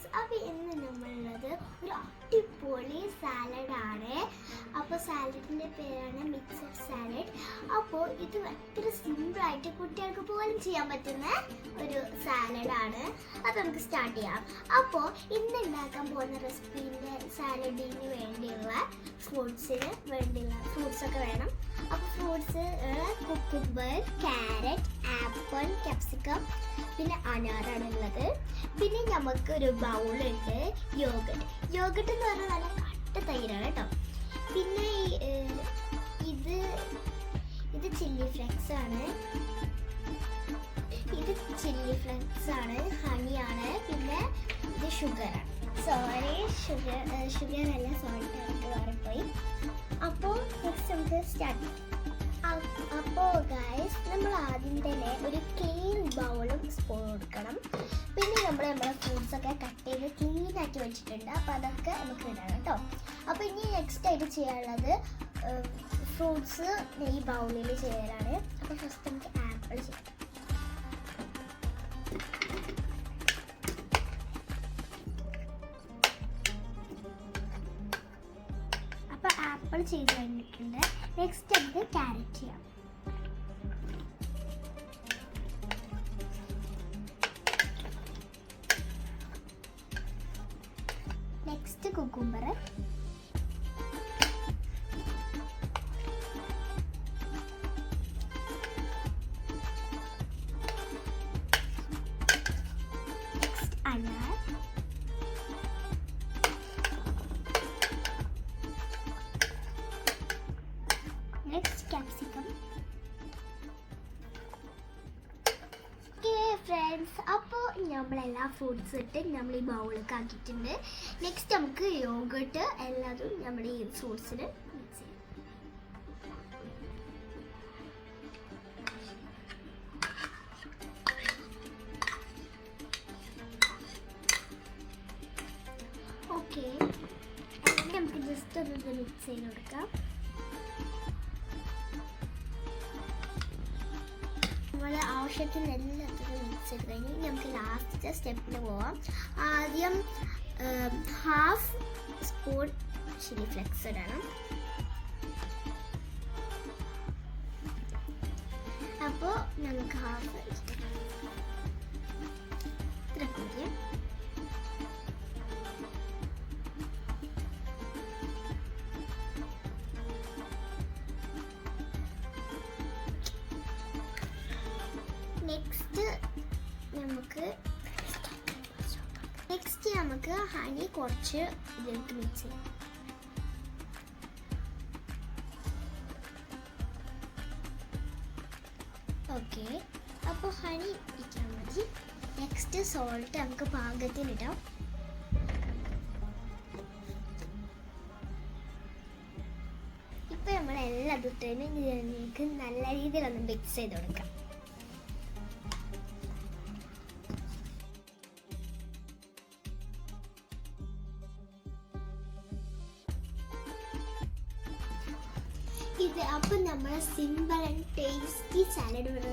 Friends അപ്പോൾ ഇന്ന് നമ്മളുള്ളത് ഒരു അടിപൊളി സാലഡാണ് അപ്പോൾ സാലഡിന്റെ പേരാണ് മിക്സഡ് സാലഡ് അപ്പോൾ ഇത് ഭയങ്കര സിമ്പിളായിട്ട് കുട്ടികൾക്ക് പോലും ചെയ്യാൻ പറ്റുന്ന ഒരു സാലഡാണ് അപ്പോൾ നമുക്ക് സ്റ്റാർട്ട് ചെയ്യാം. അപ്പോൾ ഇന്ന് ഉണ്ടാക്കാൻ പോകുന്ന റെസിപ്പീന്റെ സാലഡിന് വേണ്ടിയുള്ള ഫ്രൂട്ട്സിന് വേണ്ടിയുള്ള ഫ്രൂട്ട്സ് ഒക്കെ വേണം. അപ്പോൾ fruits cucumber carrot apple capsicum പിന്നെ അനാറാണ് ഉള്ളത് പിന്നെ നമുക്ക് ഒരു ബൗളുണ്ട് യോഗട്ട്. യോഗട്ട് എന്ന് പറഞ്ഞാൽ നല്ല കട്ട തൈരാണ് കേട്ടോ. പിന്നെ ഇത് ഇത് ചില്ലി ഫ്ലെക്സ് ആണ്. ഇത് ചില്ലി ഫ്ലെക്സ് ആണ് ഹണിയാണ് പിന്നെ ഇത് ഷുഗറാണ്. സോറി ഷുഗർ ഷുഗർ അല്ല സോൾട്ട് എനിക്ക് തന്നെ ഒരു ക്ലീൻ ബൗളും സ്പൂൺ കൊടുക്കണം. പിന്നെ നമ്മൾ നമ്മുടെ ഫ്രൂട്ട്സ് ഒക്കെ കട്ട് ചെയ്ത് ക്ലീൻ ആക്കി വെച്ചിട്ടുണ്ട്. അപ്പോൾ അതൊക്കെ നമുക്ക് ഇടണം കേട്ടോ. അപ്പോൾ ഇനി നെക്സ്റ്റ് ആയിട്ട് ചെയ്യാനുള്ളത് ഫ്രൂട്ട്സ് ഈ ബൗളിൽ ചെയ്യാനാണ് അപ്പോൾ ഫസ്റ്റ് നമുക്ക് ആപ്പിൾ ചെയ്യാം. അപ്പോൾ ആപ്പിൾ ചെയ്ത് കഴിഞ്ഞിട്ടുണ്ട്. നെക്സ്റ്റ് നമുക്ക് ക്യാരറ്റ് ചെയ്യാം. നെക്സ്റ്റ് കുക്കുംബർ അപ്പോൾ നമ്മളെല്ലാ ഫ്രൂട്ട്സ് ഇട്ട് നമ്മൾ ഈ ബൗളൊക്കെ ആക്കിയിട്ടുണ്ട്. നെക്സ്റ്റ് നമുക്ക് യോഗട്ട് എല്ലാതും നമ്മൾ ഈ ഫ്രൂട്ട്സിൽ മിക്സ് ചെയ്യാം. ഓക്കെ നമുക്ക് ജസ്റ്റ് ഒന്ന് മിക്സ് ചെയ്ത് കൊടുക്കാം. നമ്മൾ ചെയ്ത് കഴിഞ്ഞ് നമുക്ക് ലാസ്റ്റ് സ്റ്റെപ്പിൽ പോവാം. ആദ്യം ഹാഫ് സ്പൂൺ ചില്ലി ഫ്ലെക്സ് ഇടണം. അപ്പോൾ നമുക്ക് ഹാഫ് ഇത്ര മതി നെക്സ്റ്റ് നമുക്ക് നെക്സ്റ്റ് നമുക്ക് ഹണി കുറച്ച് ഇതിലേക്ക് മിക്സ് ചെയ്യാം. ഓക്കെ അപ്പോൾ ഹണി ഇരിക്കാൻ മതി. നെക്സ്റ്റ് സോൾട്ട് നമുക്ക് പാകത്തിനിടാം ഇപ്പം നമ്മൾ എല്ലാ ദുട്ടേനും ഇതിലേക്ക് നല്ല രീതിയിലൊന്ന് മിക്സ് ചെയ്ത് കൊടുക്കാം. ഇത് അപ്പം നമ്മൾ സിമ്പിൾ ആൻഡ് ടേസ്റ്റി സാലഡ് ഇവിടെ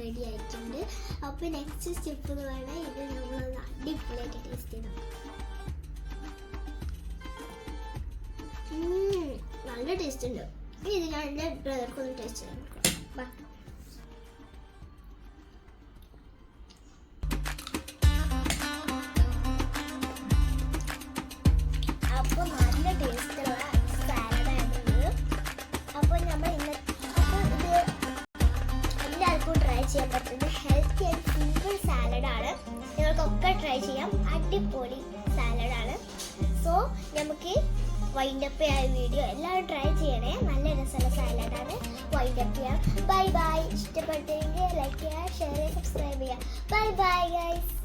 റെഡി ആയിട്ടുണ്ട്. അപ്പോൾ നെക്സ്റ്റ് സ്റ്റെപ്പ് എന്ന് പറഞ്ഞാൽ ഇത് നമ്മൾ അടിപൊളിയായിട്ട് ടേസ്റ്റ് ചെയ്ത് നല്ല ടേസ്റ്റ് ഉണ്ട്. ഇനി ഇത് ഞാൻ എന്റെ ബ്രദർക്കൊന്ന് ടേസ്റ്റ് ചെയ്യാൻ കൊടുക്കാം അടിപൊളി സാലഡാണ്. സോ നമുക്ക് വൈൻഡപ്പ് ആയ വീഡിയോ എല്ലാവരും ട്രൈ ചെയ്യണേ. നല്ല രസമുള്ള സാലഡാണ്. വൈൻഡപ്പ് ചെയ്യാം. ബൈ ബൈ ഇഷ്ടപ്പെട്ടെങ്കിൽ ലൈക്ക് ചെയ്യുക ഷെയർ ചെയ്യുക സബ്സ്ക്രൈബ് ചെയ്യുക. Bye bye guys